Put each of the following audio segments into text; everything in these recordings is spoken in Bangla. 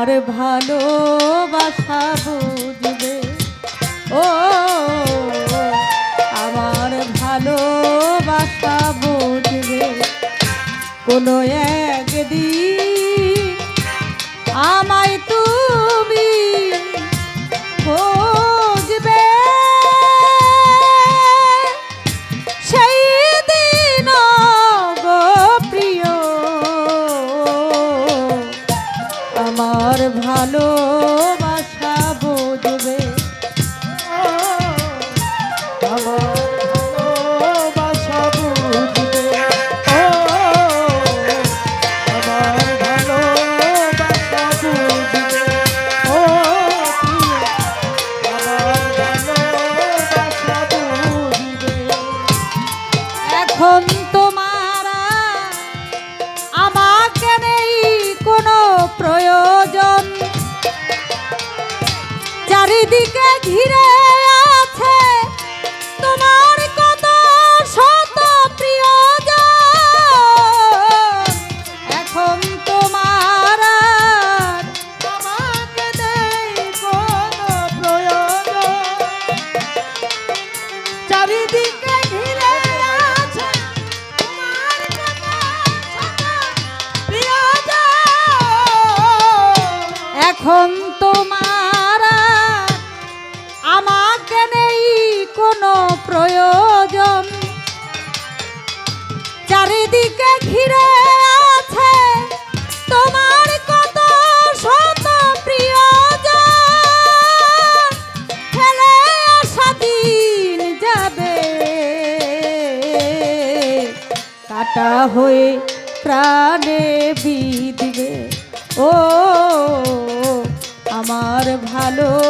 আমার ভালোবাসা বুঝবে। ও আমার ভালোবাসা বুঝবে। কোনো একদিন আমায় তুমি চারিদিকে ঘিরে আছে তোমার কত শত প্রিয়জন। এখন তোমার কোনো প্রয়োজন। চারিদিকে ঘিরে আছে তোমার এখন কোনো প্রয়োজন। চারিদিকে ঘিরে আছে তোমার কত শত প্রিয়জন। যাবে। কাটা হয়ে প্রাণে বিধবে। ও, আমার ভালোবাসা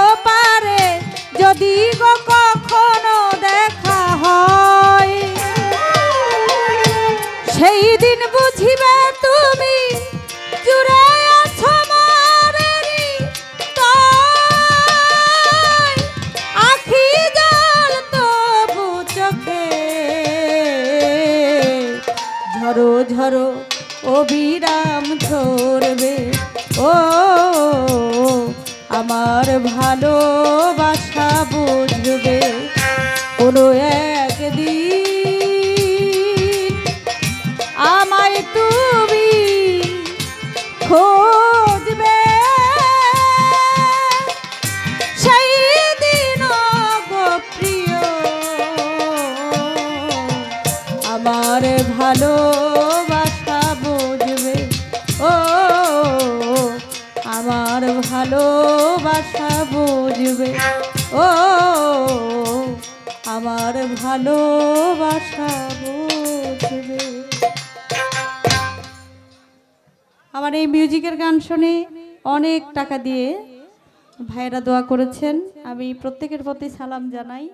সেই দিন বুঝিবে তুমি জুড়ে আছো মারেরি আখি জল ঝরো ঝরো অবিরাম ঝরবে ও, আমার ভালোবাসা বুঝবে। কোনো একদিন ভালোবাসা বুঝবে। ও, আমার ভালোবাসা বুঝবে। আমার এই মিউজিকের গান শুনে অনেক টাকা দিয়ে ভাইয়েরা দোয়া করেছেন। আমি প্রত্যেকের প্রতি সালাম জানাই।